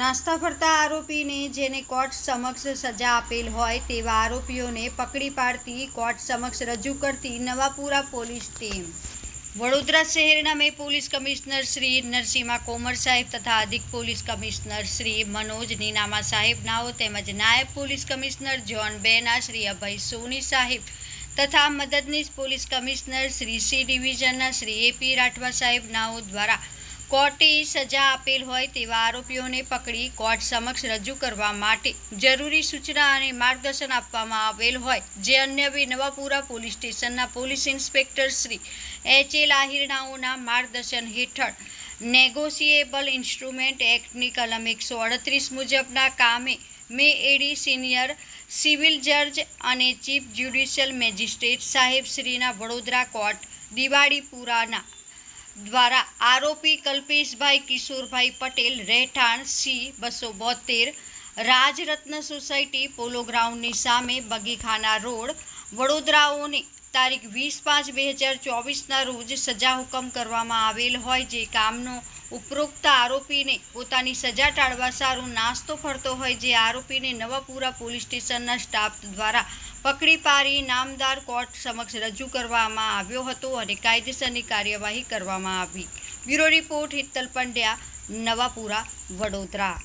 નાસ્તા ફરતા આરોપીને જેને કોર્ટ સમક્ષ સજા આપેલ હોય તેવા આરોપીઓને પકડી પાડતી કોર્ટ સમક્ષ રજૂ કરતી નવાપુરા પોલીસ ટીમ. વડોદરા શહેરના મેં પોલીસ કમિશનર શ્રી નરસિંહા કોમર સાહેબ તથા અધિક પોલીસ કમિશનર શ્રી મનોજ નીનામા સાહેબ તેમજ નાયબ પોલીસ કમિશનર જ્હોન બેના શ્રી અભય સોની સાહેબ તથા મદદનીશ પોલીસ કમિશનર શ્રી સી ડિવિઝનના શ્રી એપી રાઠવા સાહેબ નાઓ દ્વારા કોર્ટે સજા આપેલ હોય તેવા આરોપીઓને પકડી કોર્ટ સમક્ષ રજૂ કરવા માટે જરૂરી સૂચના અને માર્ગદર્શન આપવામાં આવેલ હોય. જે અન્ય બે નવાપુરા પોલીસ સ્ટેશનના police inspector Shri H A લાહિરનાઓના માર્ગદર્શન હેઠળ નેગોશિયેબલ ઇન્સ્ટ્રુમેન્ટ એક્ટની કલમ એકસો અડત્રીસ મુજબના કામે મે એડી સિનિયર સિવિલ જજ અને ચીફ જ્યુડિશિયલ મેજિસ્ટ્રેટ સાહેબ શ્રીના વડોદરા કોર્ટ દિવાળીપુરાના દ્વારા આરોપી કલ્પેશભાઈ કિશોરભાઈ પટેલ, રહેઠાણ સી બસો બોતેર, રાજરત્ન સોસાયટી પોલો ગ્રાઉન્ડની સામે બગીખાના રોડ, વડોદરાઓને તારીખ વીસ પાંચ બે હજાર ચોવીસના રોજ સજા હુકમ કરવામાં આવેલ હોય જે કામનો ઉપરોક્ત આરોપીને પોતાની સજા ટાળવા સારું નાસ્તો ફરતો હોય જે આરોપીને નવાપુરા પોલીસ સ્ટેશનના સ્ટાફ દ્વારા પકડી પાડી નામદાર કોર્ટ સમક્ષ રજૂ કરવામાં આવ્યો હતો અને કાયદેસરની કાર્યવાહી કરવામાં આવી. Bureau report Hittal Pandya, Navapura, Vadodara.